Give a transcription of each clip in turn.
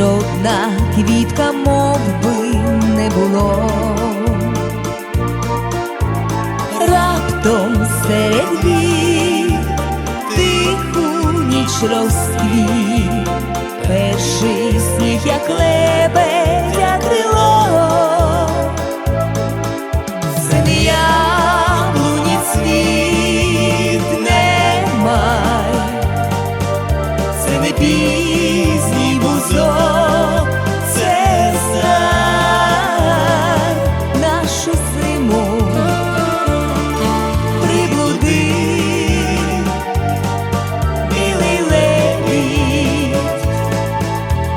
жодна квітка, мов би не було, раптом серед вік тиху ніч розквіт, перший сніг, як лебе.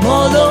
modo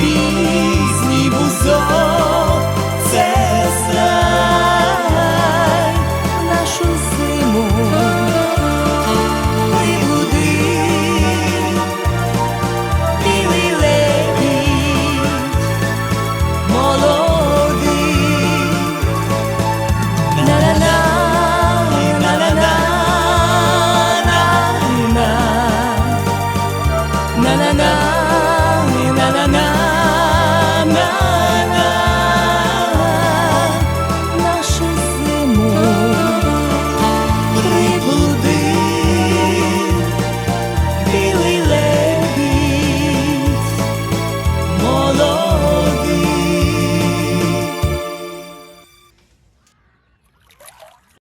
пісній бусо.